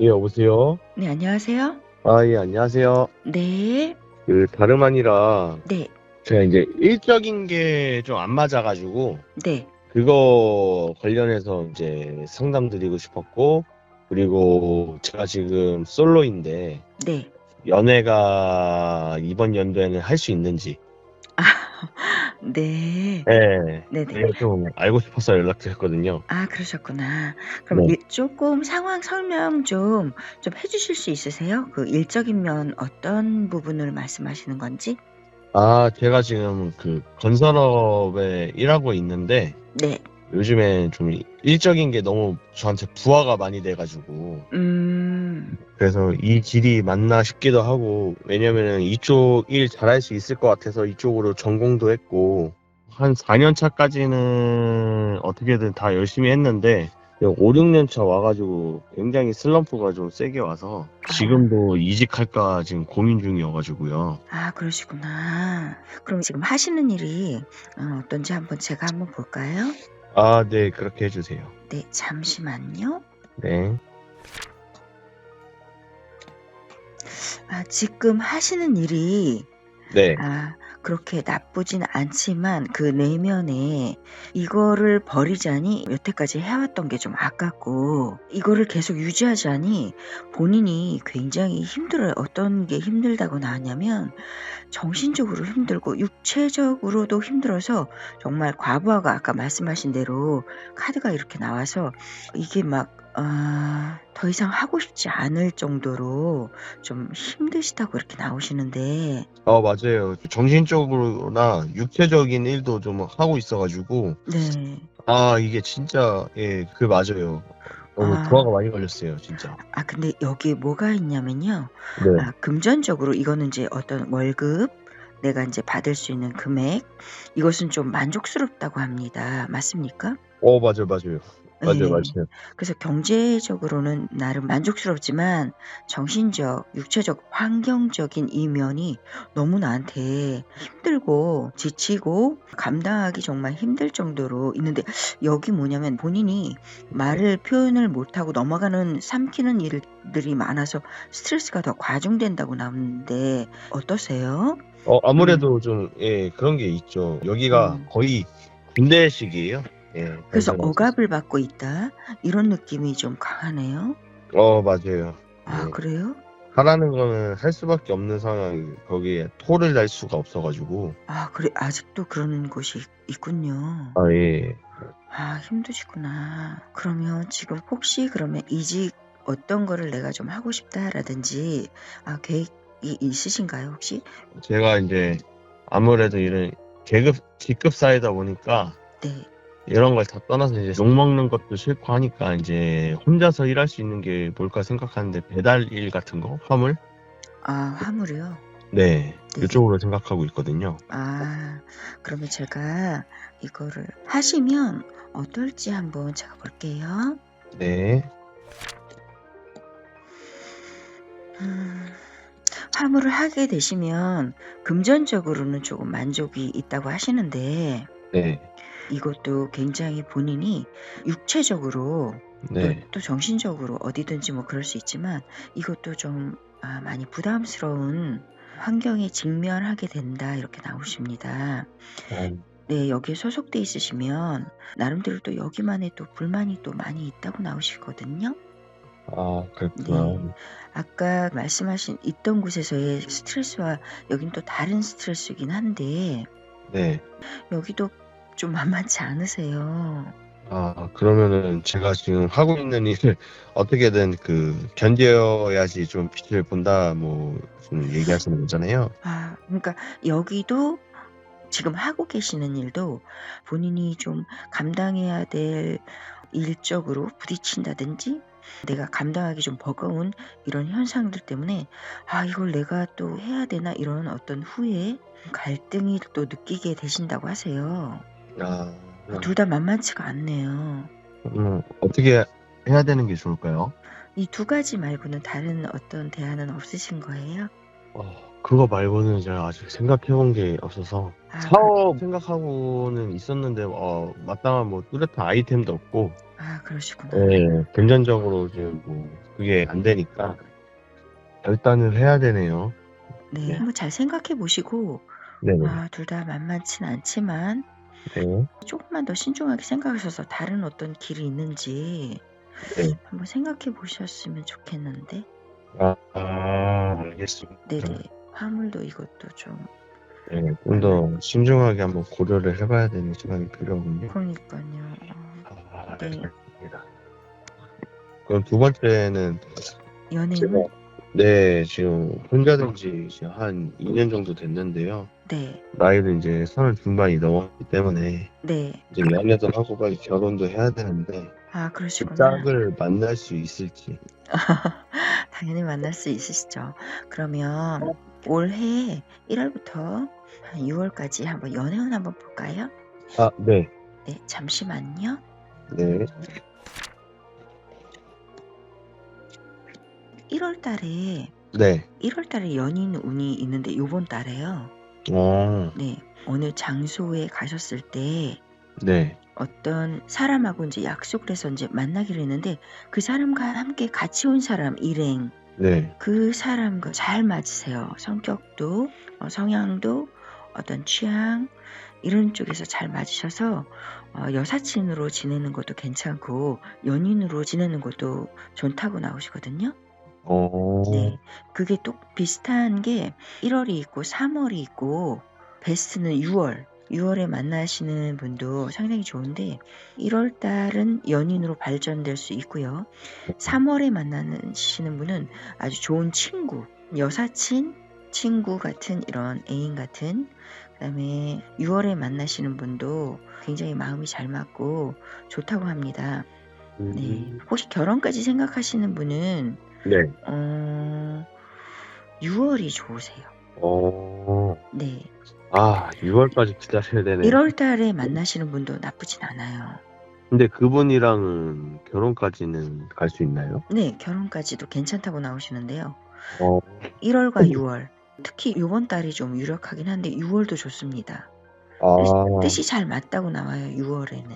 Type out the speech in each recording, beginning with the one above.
예, 여보세요? 네, 안녕하세요. 아, 예, 안녕하세요. 네, 그, 다름 아니라, 네, 제가 이제 일적인 게 좀 안 맞아가지고, 네. 그거 관련해서 이제 상담 드리고 싶었고, 그리고 제가 지금 솔로인데, 네. 연애가 이번 연도에는 할 수 있는지, 아, 네. 예, 네네. 그게 좀 알고 싶어서 연락드렸거든요. 아, 그러셨구나. 그럼 네. 일- 조금 상황 설명 좀, 좀 해주실 수 있으세요? 그 일적인 면 어떤 부분을 말씀하시는 건지? 아, 제가 지금 그 건설업에 일하고 있는데, 네. 요즘에 좀 일적인 게 너무 저한테 부하가 많이 돼가지고, 음, 그래서 이 길이 맞나 싶기도 하고, 왜냐면은 이쪽 일 잘할 수 있을 것 같아서 이쪽으로 전공도 했고, 한 4년 차까지는 어떻게든 다 열심히 했는데, 5, 6년 차 와가지고 굉장히 슬럼프가 좀 세게 와서, 지금도 이직할까 지금 고민 중이어가지고요. 아, 그러시구나. 그럼 지금 하시는 일이 어, 어떤지 한번 제가 한번 볼까요? 아, 네, 그렇게 해주세요. 네, 잠시만요. 네. 아, 지금 하시는 일이 네. 아, 그렇게 나쁘진 않지만 그 내면에 이거를 버리자니 여태까지 해왔던 게 좀 아깝고 이거를 계속 유지하자니 본인이 굉장히 힘들어요. 어떤 게 힘들다고 나왔냐면 정신적으로 힘들고 육체적으로도 힘들어서 정말 과부하가 아까 말씀하신 대로 카드가 이렇게 나와서 이게 막 아, 더 이상 하고 싶지 않을 정도로 좀 힘드시다고 이렇게 나오시는데 어, 맞아요. 정신적으로나 육체적인 일도 좀 하고 있어가지고, 네. 아, 이게 진짜, 예, 그 맞아요. 너무 아. 부하가 많이 걸렸어요, 진짜. 아 근데 여기에 뭐가 있냐면요. 네. 아 금전적으로 이거는 이제 어떤 월급 내가 이제 받을 수 있는 금액 이것은 좀 만족스럽다고 합니다. 맞습니까? 어, 맞아요, 맞아요. 맞아요, 예. 맞아요. 그래서 경제적으로는 나름 만족스럽지만 정신적, 육체적, 환경적인 이 면이 너무 나한테 힘들고 지치고 감당하기 정말 힘들 정도로 있는데 여기 뭐냐면 본인이 말을 표현을 못하고 넘어가는 삼키는 일들이 많아서 스트레스가 더 과중된다고 나오는데 어떠세요? 어, 아무래도 좀, 예, 그런 게 있죠. 여기가 음. 거의 군대식이에요. 예. 그래서. 억압을 받고 있다 이런 느낌이 좀 강하네요. 어, 맞아요. 아 네. 그래요? 하라는 거는 할 수밖에 없는 상황이 거기에 토를 달 수가 없어가지고. 아 그래 아직도 그런 곳이 있- 있군요. 아, 예. 아 힘드시구나. 그러면 지금 혹시 그러면 이직 어떤 거를 내가 좀 하고 싶다라든지 아 계획이 있으신가요 혹시? 제가 이제 아무래도 이런 계급, 직급 사회다 보니까 네. 이런 걸 다 떠나서 이제 욕 먹는 것도 싫고 하니까 이제 혼자서 일할 수 있는 게 뭘까 생각하는데 배달 일 같은 거 화물 아 화물이요. 네 네. 이쪽으로 생각하고 있거든요. 아 그러면 제가 이거를 하시면 어떨지 한번 제가 볼게요. 네 음, 화물을 하게 되시면 금전적으로는 조금 만족이 있다고 하시는데 네, 이것도 굉장히 본인이 육체적으로 네. 또, 또 정신적으로 어디든지 뭐 그럴 수 있지만 이것도 좀 아, 많이 부담스러운 환경에 직면하게 된다 이렇게 나오십니다. 어, 네, 여기에 소속돼 있으시면 나름대로 또 여기만의 또 불만이 또 많이 있다고 나오시거든요. 아 그렇구나. 네. 아까 말씀하신 있던 곳에서의 스트레스와 여긴 또 다른 스트레스이긴 한데 네. 여기도 좀 만만치 않으세요. 아 그러면은 제가 지금 하고 있는 일을 어떻게든 그 견뎌야지 좀 빛을 본다 뭐좀 얘기하시는 거잖아요. 아, 그러니까 여기도 지금 하고 계시는 일도 본인이 좀 감당해야 될 일적으로 부딪힌다든지 내가 감당하기 좀 버거운 이런 현상들 때문에 아, 이걸 내가 또 해야 되나 이런 어떤 후에 갈등이 또 느끼게 되신다고 하세요. 아 둘 다 만만치가 않네요. 음, 어떻게 해야 되는 게 좋을까요? 이 두 가지 말고는 다른 어떤 대안은 없으신 거예요? 어, 그거 말고는 제가 아직 생각해 본 게 없어서 아, 사업 생각하고는 있었는데 어, 마땅한 뭐 뚜렷한 아이템도 없고 아 그러시구나. 예, 금전적으로 지금 뭐 그게 안 되니까 결단을 해야 되네요. 네, 네. 한번 잘 생각해 보시고 네네. 아, 둘 다 만만치는 않지만 네. 조금만 더 신중하게 생각하셔서 다른 어떤 길이 있는지 네. 한번 생각해 보셨으면 좋겠는데. 아, 아, 알겠습니다. 네네. 화물도 이것도 좀 네, 좀 더 신중하게 한번 고려를 해봐야 되는 시간이 필요하군요. 그러니까요. 아, 네. 알겠습니다. 그럼 두 번째는 연애는 제가 네, 지금 혼자 된지 이제 한 2년 정도 됐는데요. 네, 나이도 이제 서른 중반이 넘었기 때문에 네. 이제 연애도 하고 빨리 결혼도 해야 되는데 아, 그러시구나. 짝을 만날 수 있을지. 당연히 만날 수 있으시죠. 그러면 올해 1월부터 한 6월까지 한번 연애운 한번 볼까요? 아, 네. 네, 잠시만요. 네. 1월 달에 네. 1월 달에 연인 운이 있는데 요번 달에요. 어, 네. 어느 장소에 가셨을 때 네. 어떤 사람하고 이제 약속을 해서 이제 만나기로 했는데 그 사람과 함께 같이 온 사람 일행 네. 그 사람과 잘 맞으세요. 성격도 어, 성향도 어떤 취향 이런 쪽에서 잘 맞으셔서 어, 여사친으로 지내는 것도 괜찮고 연인으로 지내는 것도 좋다고 나오시거든요. 어, 네, 그게 또 비슷한 게 1월이 있고 3월이 있고 베스트는 6월. 6월에 만나시는 분도 상당히 좋은데 1월 달은 연인으로 발전될 수 있고요. 3월에 만나시는 분은 아주 좋은 친구, 여사친, 친구 같은 이런 애인 같은 그다음에 6월에 만나시는 분도 굉장히 마음이 잘 맞고 좋다고 합니다. 네. 음, 혹시 결혼까지 생각하시는 분은 네. 어, 6월이 좋으세요. 어, 네. 아, 6월까지 기다려야 되네. 1월 달에 만나시는 분도 나쁘진 않아요. 근데 그분이랑은 결혼까지는 갈 수 있나요? 네, 결혼까지도 괜찮다고 나오시는데요. 어, 1월과 6월. 특히 이번 달이 좀 유력하긴 한데 6월도 좋습니다. 아, 뜻이 잘 맞다고 나와요. 6월에는.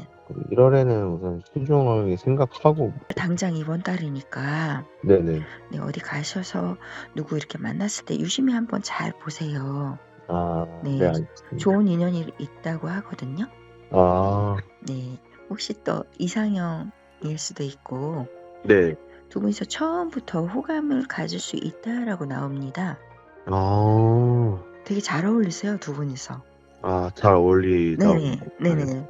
1월에는 우선 신중하게 생각하고, 당장 이번 달이니까 네네. 네, 어디 가셔서 누구 이렇게 만났을 때 유심히 한번 잘 보세요. 아, 네. 네, 알겠습니다. 좋은 인연이 있다고 하거든요. 아, 네. 혹시 또 이상형일 수도 있고 네. 두 분이서 처음부터 호감을 가질 수 있다라고 나옵니다. 아, 되게 잘 어울리세요, 두 분이서. 아, 잘 어울리다. 네네, 네네.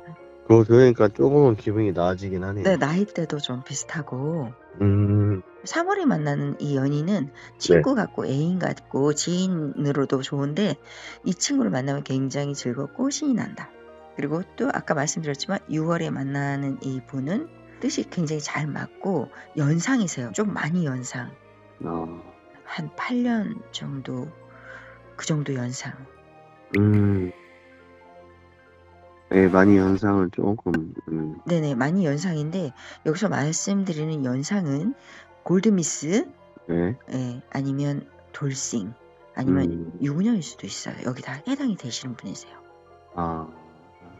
그거 들으니까 조금은 기분이 나아지긴 하네요. 네, 나이대도 좀 비슷하고. 음, 3월에 만나는 이 연인은 친구 같고 애인 같고 지인으로도 좋은데 이 친구를 만나면 굉장히 즐겁고 신이 난다. 그리고 또 아까 말씀드렸지만 6월에 만나는 이 분은 뜻이 굉장히 잘 맞고 연상이세요. 좀 많이 연상. 아, 한 8년 정도 그 정도 연상. 음. 네, 많이 연상을 조금, 음, 네네 많이 연상인데 여기서 말씀드리는 연상은 골드미스 네. 예, 아니면 돌싱 아니면 음, 유부녀일 수도 있어요. 여기 다 해당이 되시는 분이세요. 아,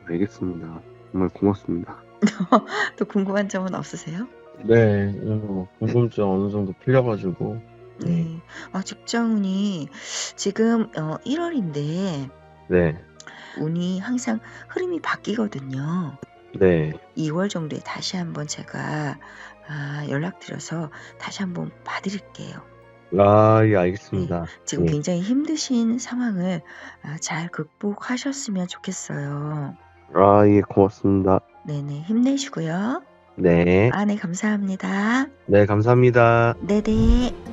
알겠습니다. 정말 고맙습니다. 또 궁금한 점은 없으세요? 네, 어, 궁금증 어느 정도 풀려가지고, 네. 아, 직장운이 지금 어, 1월인데 네, 운이 항상 흐름이 바뀌거든요. 네, 2월 정도에 다시 한번 제가 아, 연락드려서 다시 한번 봐드릴게요. 아, 예, 알겠습니다. 지금 네. 굉장히 힘드신 상황을 아, 잘 극복하셨으면 좋겠어요. 아, 예, 고맙습니다. 네네, 힘내시고요. 네, 아, 네, 감사합니다. 네, 감사합니다. 네네.